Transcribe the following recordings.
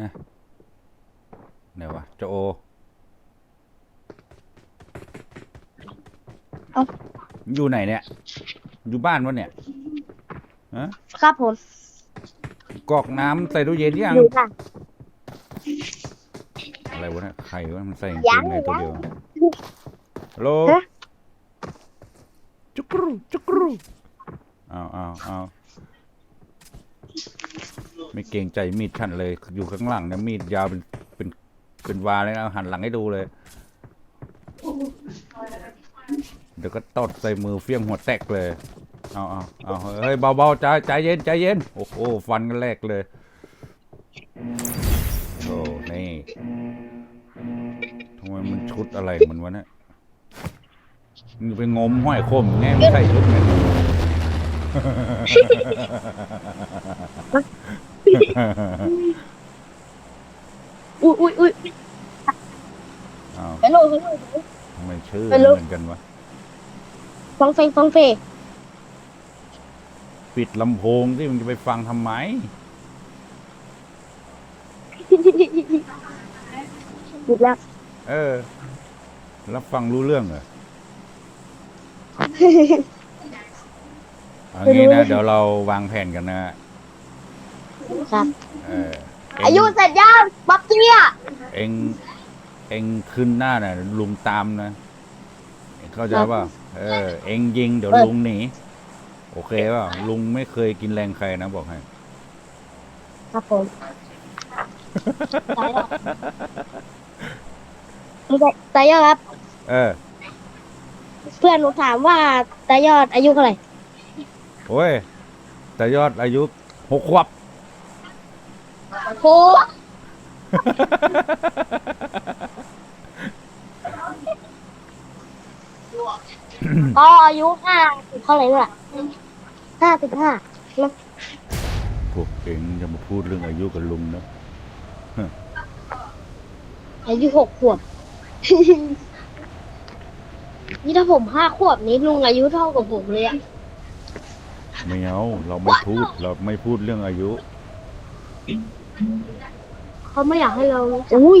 นะไหนวะเจะโอเอ้า อยู่ไหนเนี่ย อยู่บ้านวะเนี่ยฮะครับผมกรอกน้ำใส่ตู้เย็นยังอยู่ค่ะ อะไรวะเนี่ยใครวะมันใส่กางยัเกงงในตัวเดียวฮัลโหลฮะ จุกรูจุกรูเอาเอาเอา ไม่เกรงใจมีดท่านเลย อยู่ข้างหลังเนี่ยมีดยาวเป็นเป็นเป็นวาเลยนะหันหลังให้ดูเลย เดี๋ยวก็ตดใส่มือเฟี้ยงหัวแตกเลย เอาเอาเอาเฮ้ยเบาๆใจใจเย็นใจเย็น โอ้โหฟันกันแรกเลย โอ้นี่ทำไมมันชุดอะไรของมันวะเนี่ยมึงไปงมห้อยคมแง่ไม่ใส่ชุดเนี่ย อุ้ยอุ้ยอุ้ยอ้าวฮัลโหลฮัลโหล ทำไมชื่อไม่รู้ เหมือนกันวะฟองเฟงฟองเฟงปิดลำโพงที่มึงจะไปฟังทำไม หยุดแล้ว เออ รับฟังรู้เรื่องเหรอเอางี้นะ เดี๋ยวเราวางแผนกันนะ ครับ เออเงอายุเสร็จยังบับเตี้ยเองเองขึ้นหน้าน่ะลุงตามนะเองเข้าใจป่ะเออ เองยิงเดี๋ยวลุงหนีโอเคป่ะลุงไม่เคยกินแรงใครนะบอกให้ ครับผมตายอดครับ เออเพื่อนหนูถามว่าตายอดอายุเท่าไหร่โอ้ยแต่ยอดอายุหกขวบ โหก็อายุห้าสิบเท่าไหร่เนี่ยห้าสิบห้าพวกเองจะมาพูดเรื่องอายุกับลุงนะอายุหกขวบ นี่ถ้าผมห้าขวบนี้ลุงอายุเท่ากับผมเลยอะไม่เอาเราไม่พูด เราไม่พูดเรื่องอายุ เขาไม่อยากให้เราอุ้ย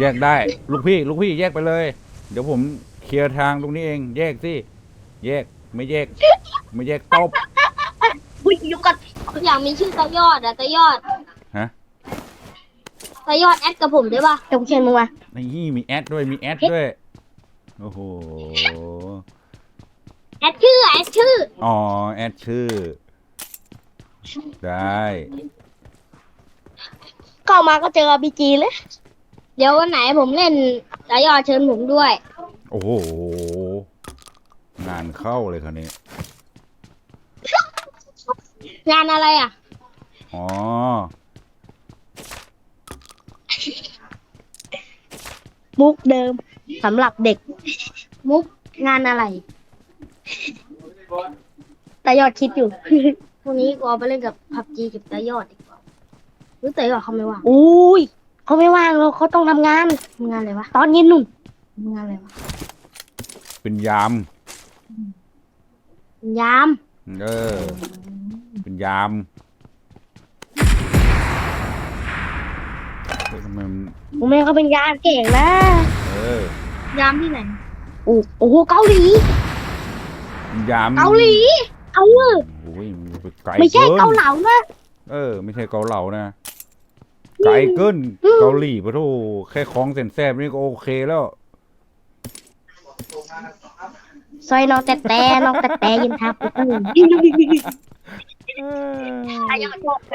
แยกได้ ลูกพี่ ลูกพี่แยกไปเลย เดี๋ยวผมเคลียร์ทางตรงนี้เอง แยกสิ แยกไม่แยก ไม่แยกตบอุ้ยอยู่กันอยากมีชื่อตายอดอะตายอดฮะตายอดแอดกับผมได้ปะจะเขียนมึงมานี่มีแอดด้วยมีแอดด้วยโอ้โหแอดชื่อแอดชื่ออ๋อแอดชื่อ ได้เข้ามาก็เจอบีจีเลย เดี๋ยววันไหนผมเล่นตายอดเชิญผมด้วย โอ้โหงานเข้าเลยคราวนี้ งานอะไรอะ อ๋อ มุกเดิมสำหรับเด็ก มุกงานอะไรตายอดคิดอยู่ พรุ่งนี้กูเอาไปเล่นกับพับจีกับตายอดดีกว่าหรือตายอดเขาไม่ว่างอุ้ยเขาไม่ว่างเราเขาต้องทำงาน ทำงานอะไรวะตอนเย็นนุ่นทำงานอะไรวะเป็นยาม ยาม เออ เป็นยามเฮ้ยทำไมมันผมเองเขาเป็นยามเก่งนะเออยามที่ไหนโอ้โอ้โหเกาหลี เป็นยามเกาหลี เอาเว้ย โอ้ยมัน ไปไกลไม่ใช่นเกาเหลานะเออ ไม่ใช่เกาเหลานะ ไกลเกินอืมเกาหลีปะโทแค่ของเส้นแซบนี่ก็โอเคแล้วซอยน้องแต่แต่น้องแต่แต่ยินทับอืมอายอดบอกไป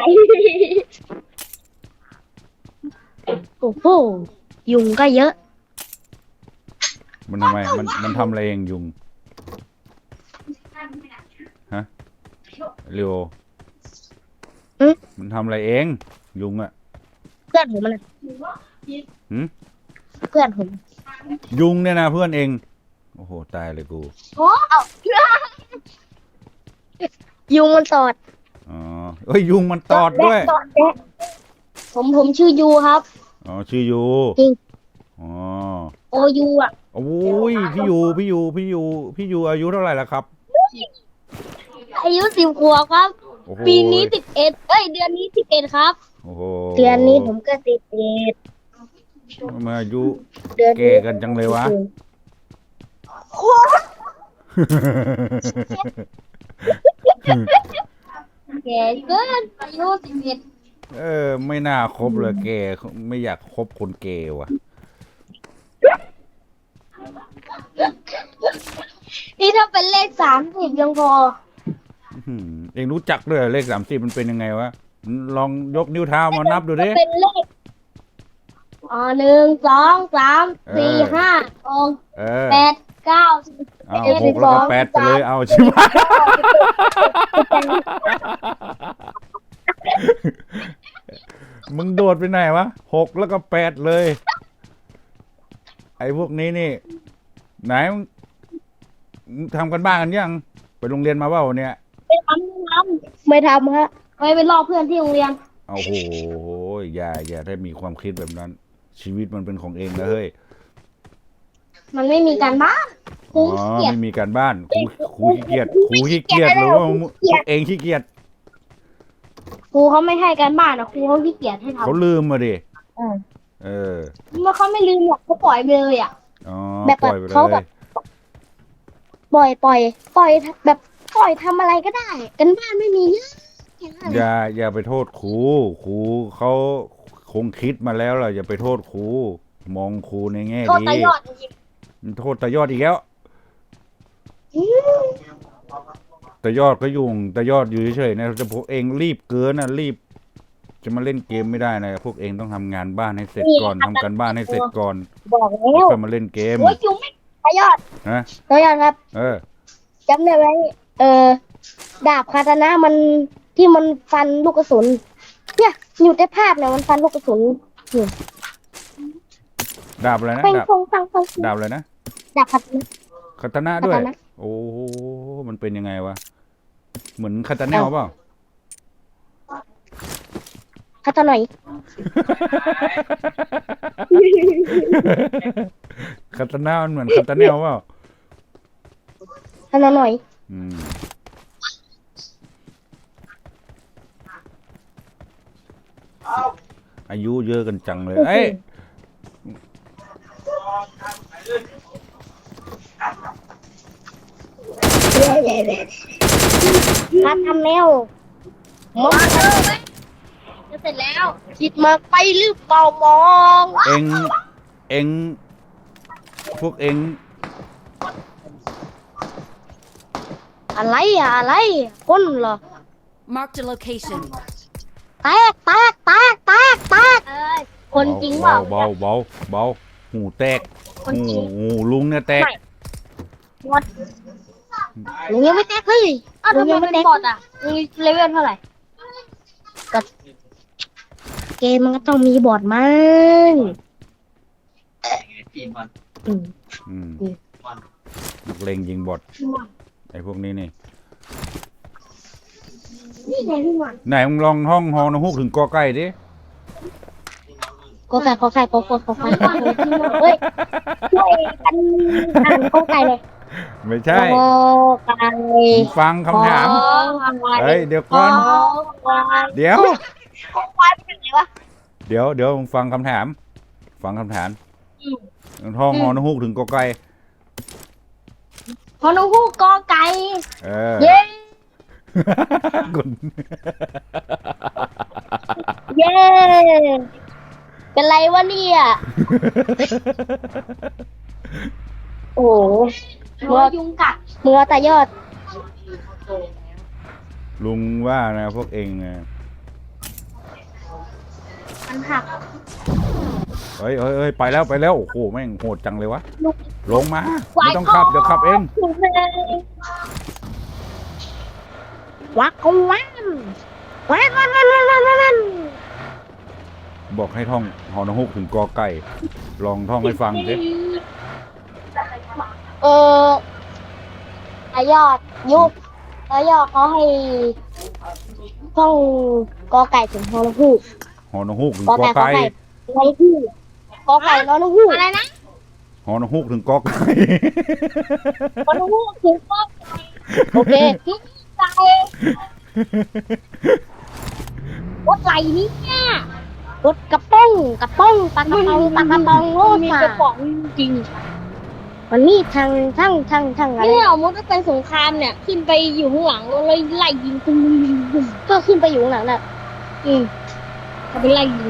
โอ้โหยุงก็เยอะ มันทำไมมันมันทำอะไรเองยุง ฮะ เรียวอืม มันทำอะไรเอง ยุงอะเพื่อนผมมันนะหืมเพื่อนผมยุงเนี่ยนะเพื่อนเอง โอ้โห ตายเลยกู โอ้เอายุงมันตอดอ๋อเอ้ยยุงมันตอดด้วยแดะตอดแดะผมผมชื่อยูครับ อ๋อ ชื่อยูจริง อ๋อ โอยูอะ โอ้ยพี่ยูพี่ยูพี่ยูพี่ยูอายุเท่าไหร่แล้วครับ อายุสิบขวบครับ โอ้โหปีนี้สิบเอ็ดเอ้ยเดือนนี้สิบเอ็ดครับ โอ้โหเดือนนี้ผมก็สิบเอ็ดมาอายุเดือนแก่กันจังเลยวะ แก่เกินอายุสิบเอ็ดเออ ไม่น่าคบเลยแกไม่อยากคบคนเกย์ว่ะ นี่ถ้าเป็นเลขสามสิบยังพออื้อหือ เองรู้จักด้วยเหรอเลขสามสิบมันเป็นยังไงวะ ลองยกนิ้วเท้ามานับดูดิเป็นเลขอ่าหนึ่งสองสามสี่เออห้าหกเออแปดเก้าสิบเอาเอ็ดหกแล้วก็สองแปดไปเลยเอาใช่ไหมมึงโดดไปไหนวะหกแล้วก็แปดเลย ไอ้พวกนี้นี่ ไหนมึงมึงทำกันบ้านกันยัง ไปโรงเรียนมาเปล่าวันเนี่ย ไม่ทำไม่ทไม่ทำฮะำไม่ไปรอเพื่อนที่โรงเรียนเอาโหอย่าอย่าได้มีความคิดแบบนั้น ชีวิตมันเป็นของเองนะเฮ้ยมันไม่มีการบ้านครูอ๋อขี้เกียจไม่มีการบ้านครูครูขี้เกียจครูขี้เกียจหรือว่าพวกเองขี้เกียจครูเขาไม่ให้การบ้านนะครูเขาขี้เกียจให้ทเขาลืมมาดิำเออเมื่อเขาไม่ลืมหรอกเขาปล่อยไปเลยอะ อ๋อแบบปล่อยไปเลเขาแบยบ ปล่อยปล่อย ปล่อย แบบ ปล่อยทำอะไรก็ได้ กันบ้านไม่มีเยอะแค่นั้นอย่าอย่าไปโทษครูครูเขาคงคิดมาแล้วล่ะอย่าไปโทษครูมองครูในแง่โทษดีตายอดจริงมันโทษตายอดอีกแล้วตายอดก็ยุ่งตายอดอยู่เฉยๆนะแต่พวกเองรีบเกินนะรีบ จะมาเล่นเกมไม่ได้นะพวกเองต้องทำงานบ้านให้เสร็จก่อนทำการบ้านให้เสร็จก่อนบอกแล้วค่อยมาเล่นเกมๆโอ้ยจุ๊ไม่ตายอดนะ ตายอดครับเออจำได้ไหม เออดาบคาตานะมันที่มันฟันลูกกระสุน เนี่ยอยู่ในภาพเนี่ยมันฟันลูกกระสุนดาบอะไรนะเฟังดาบฟังฟังฟังดาบอะไรนะดาบคาตานะ คาตานะด้วย คาตานะ โอ้โหมันเป็นยังไงวะ เหมือนคาตาแนลเปล่า คาตาหน่อย คาตานะมันเหมือนคาตาแนลเปล่าคาตาหน่อย อืมอายุเยอะกันจังเลย เอ้ยคาตาแมวมองจะเสร็จแล้ว คิดมากไปหรือเปล่ามอง เอง เอง พวกเอง อะไรอะอะไรคนเหรอ Marked a location. แตกแตกแตกแตกแตกเออคนจริงเปล่า เบาเบาเบาหูแตกคนหูจริงหูลุงเนี่ยแตกลุงยังไม่แตกเลยอ้าวลุทำงไมยังเป็ไม่นแตกบอทอะมีเลเวลเท่าไหร่เกมมันก็ต้องมีบอร์ดมั้งอืมอืมอืมนักเลงยิงบอด ไอ้พวกนี้นี่นี่ไงพี่หมันไหนมึงลองท่องฮอนฮุกถึงกอไก่ดิก็ไก่ก็ไก่ก็ไก่ก็ไก่เฮ้ยช่วยกันอ่านก็ไก่เลยไม่ใช่ก็ไก่มึงฟังคำถามขออะไรเฮ้ยเดี๋ยวขก่ออนอะไรเดี๋ยวก็ควายเป็นไงวะเดี๋ยวเดี๋ยวมึงฟังคำถาม ฟังคำถามท่องฮอนฮุกถึงกอไก่ ขอนกฮูกกอไก่ เออ เย้กุนเย้ เป็นไรวะเนี่ย โอ้โหหัวยุงกัดมือตายอด ลุงว่านะพวกเองนะมันหัก เฮ้ยเฮ้ยเฮ้ยไปแล้วไปแล้วโอ้โหแม่งโหดจังเลยวะลงมาไม่ต้องขับเดี๋ยวขับเองวักก็วันวันวันวันวันวันวันบอกให้ท่องฮอนฮุกถึงกอไก่ ลองท่องให้ฟังสิเออตายอดยุบตายอดเขาให้ท่องกอไก่ถึงฮอลฮูกฮอนฮุกถึงกอก นกฮูกกอไก่นอนกฮูกอะไรนะหอนฮูกถึงกอไก่ฮอนกฮูกถึงกอไก่โอเคถึงไก่รถไหลนี่เนี่ยรถกระป้องกระป้องปลากระป๋องปลากระป๋องโลดมีกระป๋องจริงมันนี่ทางทางทางทางอะไรเนี่ยมดเป็นสงครามเนี่ย ขึ้นไปอยู่ข้างหลังเลยไล่ยิงตุ้มก็ขึ้นไปอยู่ข้างหลังน่ะอืมเขาไปไล่ยิง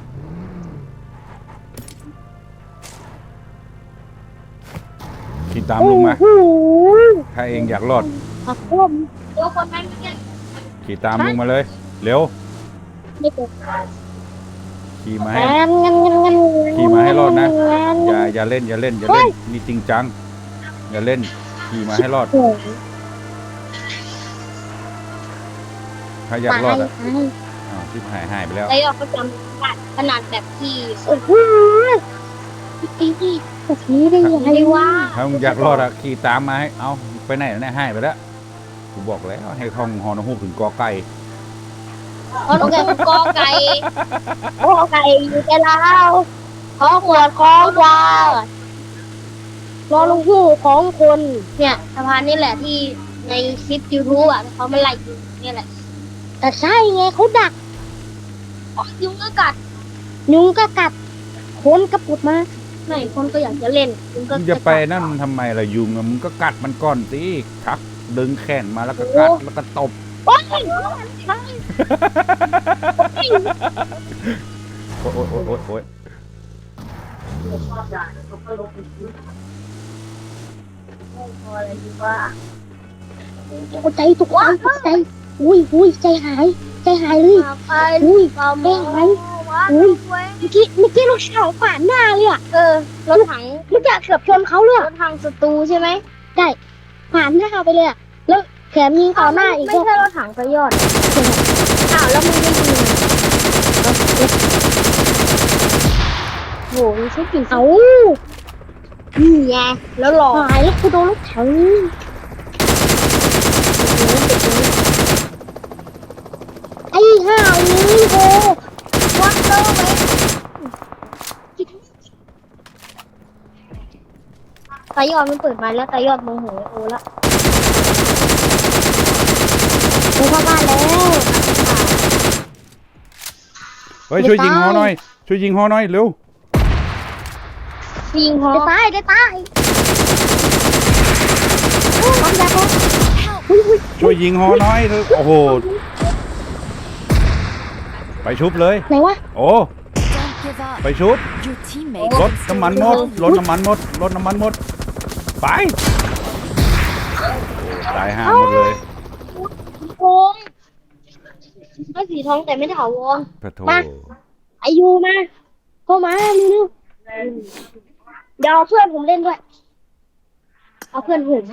ตามลุงมา โอ้โหถ้าเองอยากรอด ผักต้มตัวคนนั้นเนี่ยขี่ตามลุงมาเลย เร็ว ไม่เปิดขี่มาให้ งั้นงั้นงั้นงั้นขี่มาให้รอดนะงั้นอย่าอย่าเล่นอย่าเล่นอย่าเล่นนี่จริงจัง อย่าเล่น ขี่มาให้รอด โอ้โหถ้าอยากรอดอะตาย อ้าวที่หายหายไปแล้วไอ้ยอดเขาจำได้ขนาดแบบที่โอ้โหไอ้นี่แบบนี้ได้ยังไงวะถ้ามึงอยากรอดอะขี่ตามมาให้ เอาไปไหนแล้วเนี่ยหายไปแล้วกูบอกแล้วให้ท่องฮอนฮูกถึงกอไก่เพราะแกกอไก่โอ้ไก่อยู่แต่เราขอขวดของวาวรอลงหูของคน เนี่ยสะพานนี่แหละที่ในคลิปยูทูบอะเขามาไล่ยิงเนี่ยแหละ แต่ใช่ไงเขาดักอ๋อยุงก็กัดยุงก็กัดคนก็ปุดมา ไม่คนก็อยากจะเล่นยุงก็มึงจะไปนั่นทำไมล่ะยุงอะมึงก็กัดมันก่อนสิชักดึงแขนมาแล้วก็กัดแล้วก็ตบ โอ๊ยโอ๊ยโอ๊ยโอ๊ยโอ๊ยโอ๊ยตกใจตกใจตกใจอุ้ยอุ้ยใจหาย ใจหายเลย ไปอุ้ยเปล่าแม่งไหม อุ้ยเมื่อกี้เมื่อกี้เราเฉาขวานหน้าเลยอะเออรถถังเมื่อกี้เกือบชนเขาเลยรอะถถังศัตรูใช่ไหมขวานหน้าไปเลยอะแล้วแถมยิงต่อหน้าอีกไม่ด้วยใช่รถถังกระยอดอ้าวแล้วมึงไม่ยิงโหมีชุดกี่เอานี่ไงแล้วหลอกหายแล้วกูโดนรถถังไอ้ห่านี้โห วัดเตอร์ไหม ตายอดมันเปิดมาแล้วตายอดโมโหโอละกูเข้าบ้านแล้วเฮ้ยช่วยยิงฮอหน่อย ช่วยยิงฮอหน่อยเร็วยิงฮอได้ตายได้ตายทำยาพอช่วยยิงฮอหน่อยเถอะโอ้โห ไปชุบเลยไหนวะโอ้ Don't give up. ไปชุบ Your teammates รถน้ำมันหมดรถน้ำมันหมด รถน้ำมันหมด ไป ตายห่าหมดเลยโกงไม่สีทองแต่ไม่ถาวร พระโทอายุมาเข้ามาเร็วๆเดี๋ยวเอาเพื่อนผมเล่นด้วย เอาเพื่อนผม